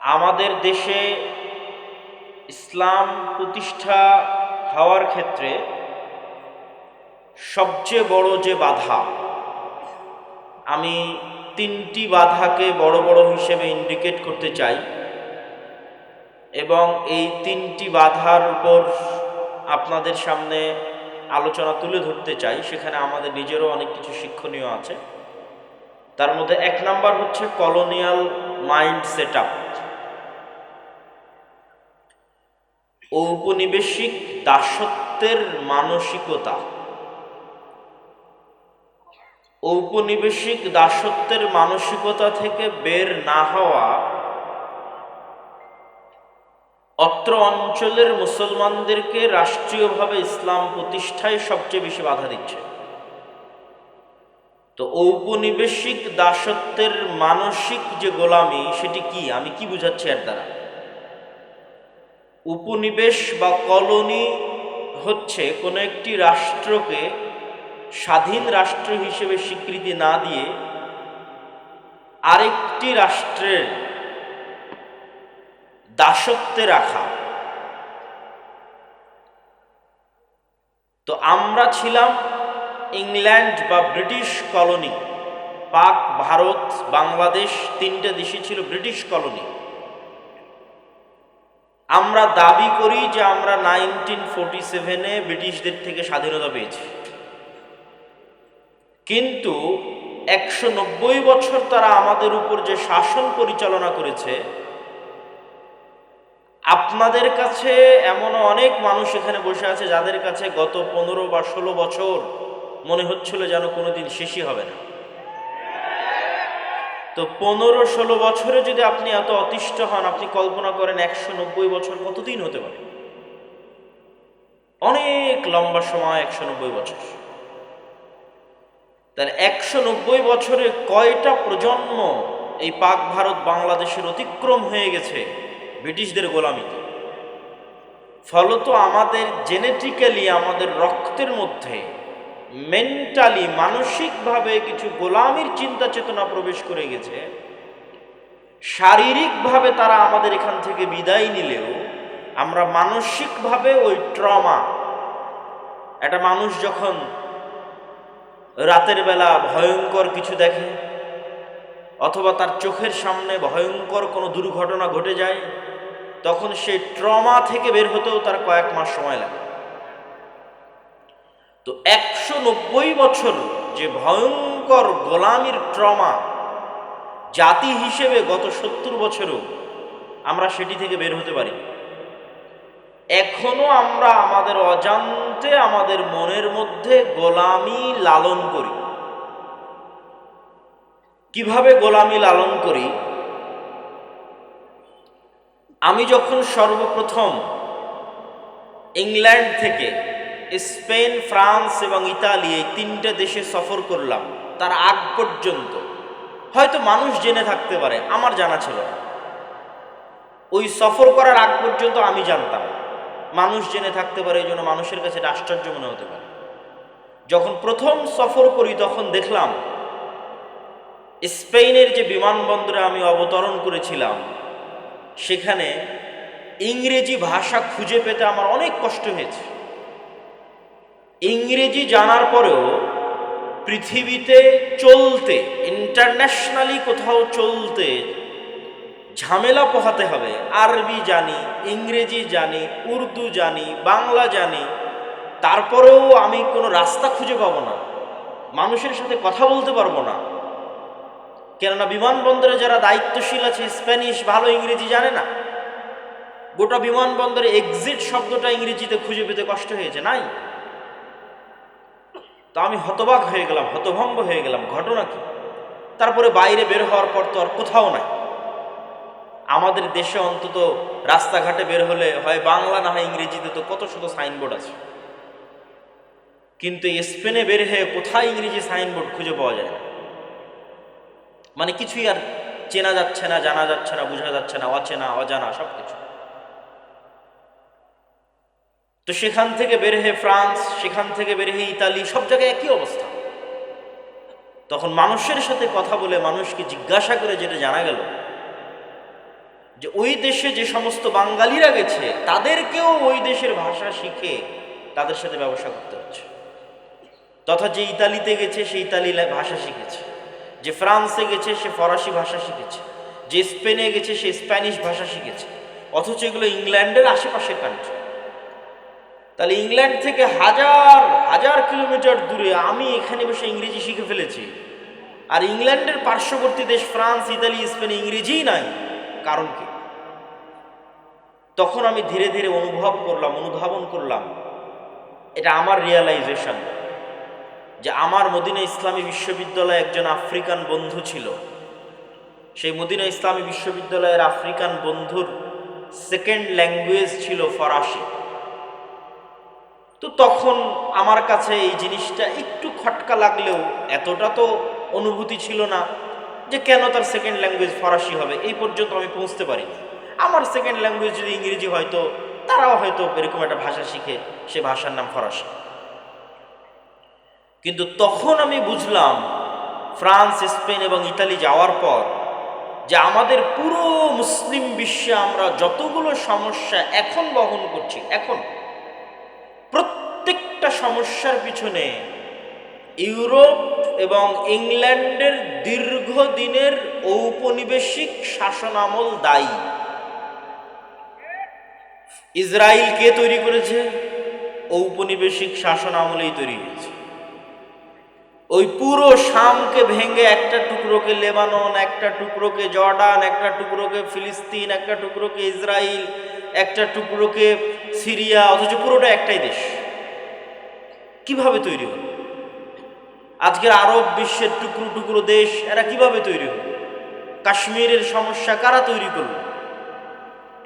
আমাদের দেশে ইসলাম প্রতিষ্ঠা হওয়ার ক্ষেত্রে সবচেয়ে বড় যে বাধা, আমি তিনটি বাধাকে বড় বড় হিসেবে ইন্ডিকেট করতে চাই এবং এই তিনটি বাধার উপর আপনাদের সামনে আলোচনা তুলে ধরতে চাই। সেখানে আমাদের নিজেরও অনেক কিছু শিক্ষণীয় আছে। তার মধ্যে এক নাম্বার হচ্ছে কলোনিয়াল মাইন্ড সেট আপ ঔপনিবেশিক দাসত্বের মানসিকতা। ঔপনিবেশিক দাসত্বের মানসিকতা থেকে বের না হওয়া অত্র অঞ্চলের মুসলমানদেরকে রাষ্ট্রীয়ভাবে ইসলাম প্রতিষ্ঠায় সবচেয়ে বেশি বাধা দিচ্ছে। তো ঔপনিবেশিক দাসত্বের মানসিক যে গোলামি, সেটি কি? আমি কি বুঝাচ্ছি এর দ্বারা? উপনিবেশ বা কলোনি হচ্ছে কোনো একটি রাষ্ট্রকে স্বাধীন রাষ্ট্র হিসেবে স্বীকৃতি না দিয়ে আরেকটি রাষ্ট্রের দাসত্বে রাখা। তো আমরা ছিলাম ইংল্যান্ড বা ব্রিটিশ কলোনি, পাক, ভারত, বাংলাদেশ তিনটে দেশে ছিল ব্রিটিশ কলোনি। আমরা দাবি করি যে আমরা নাইনটিন ফোরটি সেভেনে ব্রিটিশদের থেকে স্বাধীনতা পেয়েছি। কিন্তু একশো নব্বই বছর তারা আমাদের উপর যে শাসন পরিচালনা করেছে, আপনাদের কাছে এমন অনেক মানুষ এখানে বসে আছে যাদের কাছে গত পনেরো বা ষোলো বছর মনে হচ্ছিল যেন কোনোদিন শেষই হবে না। তো পনেরো ষোলো বছরে যদি আপনি এত অতিষ্ঠ হন, আপনি কল্পনা করেন একশো নব্বই বছর কতদিন হতে পারে? অনেক লম্বা সময় একশো নব্বই বছর। তাহলে একশো নব্বই বছরে কয়টা প্রজন্ম এই পাক ভারত বাংলাদেশের অতিক্রম হয়ে গেছে ব্রিটিশদের গোলামিতে? ফলত আমাদের জেনেটিক্যালি আমাদের রক্তের মধ্যে মেন্টালি মানসিকভাবে কিছু গোলামির চিন্তা চেতনা প্রবেশ করে গেছে। শারীরিকভাবে তারা আমাদের এখান থেকে বিদায় নিলেও আমরা মানসিকভাবে ওই ট্রমা, একটা মানুষ যখন রাতের বেলা ভয়ঙ্কর কিছু দেখে, অথবা তার চোখের সামনে ভয়ঙ্কর কোনো দুর্ঘটনা ঘটে যায়, তখন সেই ট্রমা থেকে বের হতেও তার কয়েক মাস সময় লাগে। তো একশো নব্বই বছর যে ভয়ঙ্কর গোলামির ট্রমা জাতি হিসেবে গত সত্তর বছরও আমরা সেটি থেকে বের হতে পারি। এখনও আমরা আমাদের অজান্তে আমাদের মনের মধ্যে গোলামি লালন করি। কীভাবে গোলামি লালন করি? আমি যখন সর্বপ্রথম ইংল্যান্ড থেকে স্পেন, ফ্রান্স এবং ইতালি এই তিনটে দেশে সফর করলাম, তার আগ পর্যন্ত। হয়তো মানুষ জেনে থাকতে পারে, আমার জানা ছিল না। ওই সফর করার আগ পর্যন্ত আমি জানতাম, মানুষ জেনে থাকতে পারে এই জন্য মানুষের কাছে এটা আশ্চর্য মনে হতে পারে। যখন প্রথম সফর করি, তখন দেখলাম, স্পেনের যে বিমানবন্দরে আমি অবতরণ করেছিলাম, সেখানে ইংরেজি ভাষা খুঁজে পেতে আমার অনেক কষ্ট হয়েছে। ইংরেজি জানার পরেও পৃথিবীতে চলতে ইন্টারন্যাশনালি কোথাও চলতে ঝামেলা পোহাতে হবে। আরবি জানি, ইংরেজি জানি, উর্দু জানি, বাংলা জানি। তারপরেও আমি কোনো রাস্তা খুঁজে পাবো না। মানুষের সাথে কথা বলতে পারব না। কেননা বিমানবন্দরে যারা দায়িত্বশীল আছে, স্প্যানিশ, ভালো ইংরেজি জানে না। গোটা বিমানবন্দরে এক্সিট শব্দটা ইংরেজিতে খুঁজে পেতে কষ্ট হয়েছে, নাই? তো আমি হতবাক হয়ে গেলাম, হতভম্ব হয়ে গেলাম, ঘটনা কি? তারপরে বাইরে বের হওয়ার পর তো আর কোথাও নাই। আমাদের দেশে অন্তত রাস্তাঘাটে বের হলে হয় বাংলা না হয় ইংরেজিতে, তো কত শত সাইনবোর্ড আছে। কিন্তু স্পেনে বের হয়ে কোথায় ইংরেজি সাইনবোর্ড খুঁজে পাওয়া যায় না। মানে কিছুই আর চেনা যাচ্ছে না, জানা যাচ্ছে না, বোঝা যাচ্ছে না, অচেনা, অজানা সব কিছু তো সেখান থেকে বের হয়ে ফ্রান্স, সেখান থেকে বের হয়ে ইতালি, সব জায়গায় একই অবস্থা। তখন মানুষের সাথে কথা বলে মানুষকে জিজ্ঞাসা করে যেটা জানা গেল, যে ওই দেশে যে সমস্ত বাঙালিরা গেছে, তাদেরকেও ওই দেশের ভাষা শিখে তাদের সাথে ব্যবসা করতে হচ্ছে। তথা যে ইতালিতে গেছে, সে ইতালি ভাষা শিখেছে। যে ফ্রান্সে গেছে, সে ফরাসি ভাষা শিখেছে। যে স্পেনে গেছে, সে স্প্যানিশ ভাষা শিখেছে। অথচ এগুলো ইংল্যান্ডের আশেপাশের কান্ট্রি তাহলে ইংল্যান্ড থেকে হাজার হাজার কিলোমিটার দূরে আমি এখানে বসে ইংরেজি শিখে ফেলেছি। আর ইংল্যান্ডের পার্শ্ববর্তী দেশ ফ্রান্স, ইতালি, স্পেন ইংরেজিই নাই। কারণ কি? তখন আমি ধীরে ধীরে অনুভব করলাম, অনুধাবন করলাম, এটা আমার রিয়ালাইজেশন যে আমার মদিনা ইসলামী বিশ্ববিদ্যালয়ে একজন আফ্রিকান বন্ধু ছিল। সেই মদিনা ইসলামী বিশ্ববিদ্যালয়ের আফ্রিকান বন্ধুর সেকেন্ড ল্যাঙ্গুয়েজ ছিল ফরাসি। তো তখন আমার কাছে এই জিনিসটা একটু খটকা লাগলেও এতটা তো অনুভূতি ছিল না যে কেন তার সেকেন্ড ল্যাঙ্গুয়েজ ফরাসি হবে, এই পর্যন্ত আমি পৌঁছতে পারিনি। আমার সেকেন্ড ল্যাঙ্গুয়েজ যদি ইংরেজি হয়তো, তারাও হয়তো এরকম একটা ভাষা শিখে সে ভাষার নাম ফরাসি। কিন্তু তখন আমি বুঝলাম, ফ্রান্স, স্পেন এবং ইতালি যাওয়ার পর যে আমাদের পুরো মুসলিম বিশ্বে আমরা যতগুলো সমস্যা এখন বহন করছি, এখন সমস্যার পিছনে ইউরোপ এবং ইংল্যান্ডের দীর্ঘদিনের ঔপনিবেশিক শাসনামল দায়ী। ইসরায়েল কে তৈরি করেছে? ঔপনিবেশিক শাসন আমলেই তৈরি হয়েছে। ওই পুরো শামকে ভেঙে একটা টুকরোকে লেবানন, একটা টুকরোকে জর্ডান, একটা টুকরোকে ফিলিস্তিন, একটা টুকরোকে ইসরায়েল একটা টুকরোকে সিরিয়া, অথচ পুরোটা একটাই দেশ। কীভাবে তৈরি হলো? আজকের আরব বিশ্বের টুকরো টুকরো দেশ, এরা কীভাবে তৈরি হলো? কাশ্মীরের সমস্যা কারা তৈরি করল?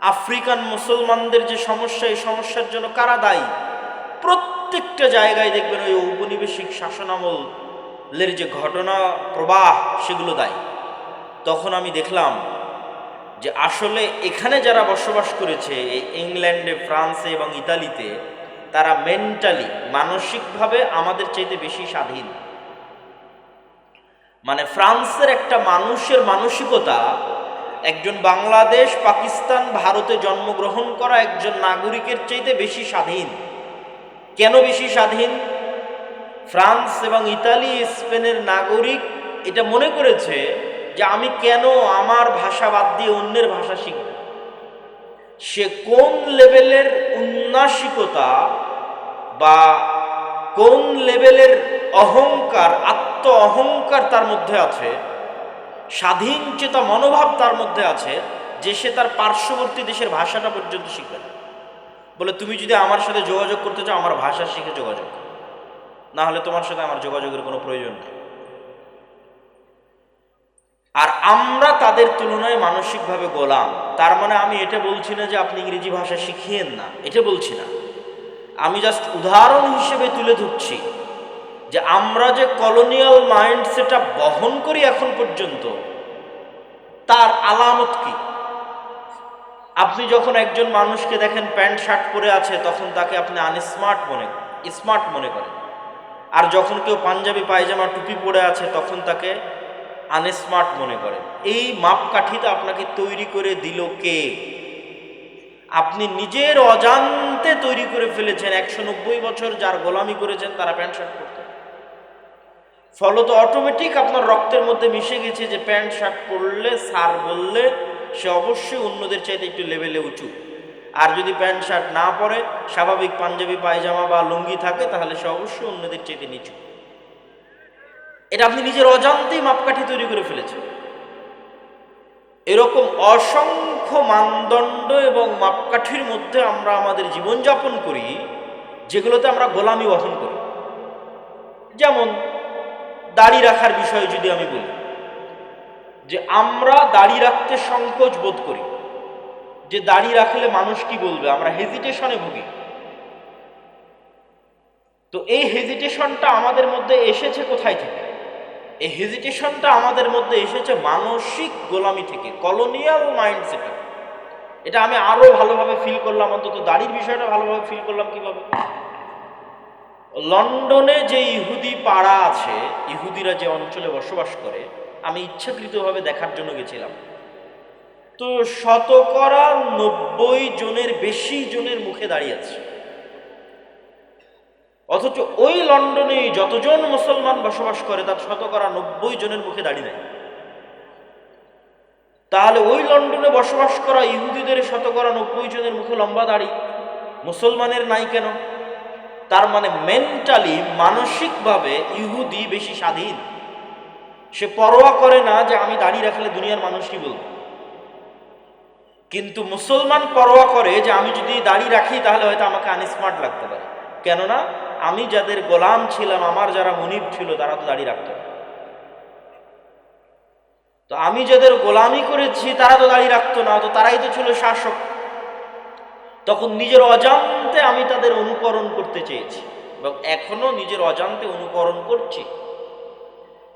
আফ্রিকান মুসলমানদের যে সমস্যা, এই সমস্যার জন্য কারা দায়ী? প্রত্যেকটা জায়গায় দেখবেন ওই ঔপনিবেশিক শাসনামলের যে ঘটনা, প্রবাহ, সেগুলো দায়ী। তখন আমি দেখলাম যে আসলে এখানে যারা বসবাস করেছে, এই ইংল্যান্ডে, ফ্রান্সে এবং ইতালিতে তারা মেন্টালি মানসিকভাবে আমাদের চাইতে বেশি স্বাধীন। মানে ফ্রান্সের একটা মানুষের মানসিকতা, একজন বাংলাদেশ, পাকিস্তান, ভারতে জন্মগ্রহণ করা একজন নাগরিকের চাইতে বেশি স্বাধীন। কেন বেশি স্বাধীন? ফ্রান্স এবং ইতালি, স্পেনের নাগরিক এটা মনে করেছে যে আমি কেন আমার ভাষা বাদ দিয়ে অন্যের ভাষা শিখব? সে কোন লেভেলের উন্নাসিকতা বা কোন লেভেলের অহংকার আত্ম অহংকার তার মধ্যে আছে, স্বাধীন চেতা মনোভাব তার মধ্যে আছে, যে সে তার পার্শ্ববর্তী দেশের ভাষাটা পর্যন্ত শিখবে না। বলে, তুমি যদি আমার সাথে যোগাযোগ করতে চাও, আমার ভাষা শিখে যোগাযোগ। না হলে তোমার সাথে আমার যোগাযোগের কোনো প্রয়োজন নেই। আর আমরা তাদের তুলনায় মানসিকভাবে গোলাম। তার মানে আমি এটা বলছি না যে আপনি ইংরেজি ভাষা শিখিয়েন না, এটা বলছি না। আমি জাস্ট উদাহরণ হিসেবে তুলে ধরছি যে আমরা যে কলোনিয়াল মাইন্ড সেটা বহন করি এখন পর্যন্ত, তার আলামত কি? আপনি যখন একজন মানুষকে দেখেন প্যান্ট, শার্ট পরে আছে, তখন তাকে আপনি আনস্মার্ট মনে স্মার্ট মনে করেন। আর যখন কেউ পাঞ্জাবি, পায়জামা, টুপি পরে আছে, তখন তাকে আনস্মার্ট মনে করেন এই মাপকাঠিটা আপনাকে তৈরি করে দিল কে? আপনি নিজের অজান্তে তৈরি করে ফেলেছেন, একশো নব্বই বছর যার গোলামি করেছেন তারা প্যান্ট শার্ট পরতেন ফলত অটোমেটিক আপনার রক্তের মধ্যে মিশে গেছে যে প্যান্ট শার্ট পরলে, সার বললে, সে অবশ্যই অন্যদের চাইতে একটু লেভেলে উঁচু। আর যদি প্যান্ট শার্ট না পরে, স্বাভাবিক পাঞ্জাবি, পায়জামা বা লুঙ্গি থাকে, তাহলে সে অবশ্যই অন্যদের চাইতে নিচু। এটা আপনি নিজের অজান্তেই মাপকাঠি তৈরি করে ফেলেছেন। এরকম অসংখ্য মানদণ্ড এবং মাপকাঠির মধ্যে আমরা আমাদের জীবনযাপন করি, যেগুলোতে আমরা গোলামি বহন করি। যেমন, দাড়ি রাখার বিষয়ে যদি আমি বলি, যে আমরা দাড়ি রাখতে সংকোচ বোধ করি। যে দাড়ি রাখলে মানুষ কি বলবে? আমরা হেজিটেশনে ভুগি। তো এই হেজিটেশনটা আমাদের মধ্যে এসেছে কোথায় থেকে? এই হেজিটেশনটা আমাদের মধ্যে এসেছে মানসিক গোলামি থেকে কলোনিয়াল মাইন্ডসেটে এটা আমি আরও ভালোভাবে ফিল করলাম, অন্তত দাড়ির বিষয়টা ভালোভাবে ফিল করলাম কীভাবে। লন্ডনে যে ইহুদি পাড়া আছে, ইহুদিরা যে অঞ্চলে বসবাস করে, আমি ইচ্ছাকৃতভাবে দেখার জন্য গেছিলাম। তো শতকরা নব্বই জনের বেশি জনের মুখে দাঁড়িয়ে আছে। অথচ ওই লন্ডনে যতজন মুসলমান বসবাস করে, তার শতকরা নব্বই জনের মুখে দাঁড়িয়ে নেয় তাহলে ওই লন্ডনে বসবাস করা ইহুদিদের শতকরা নব্বই জনের মুখে লম্বা দাড়ি, মুসলমানের নাই কেন? তার মানে মেন্টালি মানসিকভাবে ইহুদি বেশি স্বাধীন। সে পরোয়া করে না যে আমি দাড়ি রাখলে দুনিয়ার মানুষ কি বলবে? কিন্তু মুসলমান পরোয়া করে যে আমি যদি দাড়ি রাখি, তাহলে হয়তো আমাকে আনস্মার্ট লাগতে পারে। কেননা আমি যাদের গোলাম ছিলাম, আমার যারা মনিব ছিল, তারা তো দাঁড়িয়ে রাখত। তো আমি যাদের গোলামি করেছি, তারা তো দাঁড়িয়ে রাখতো না, তো তারাই তো ছিল শাসক। তখন নিজের অজান্তে আমি তাদের অনুকরণ করতে চেয়েছি, এবং এখনও নিজের অজান্তে অনুকরণ করছি।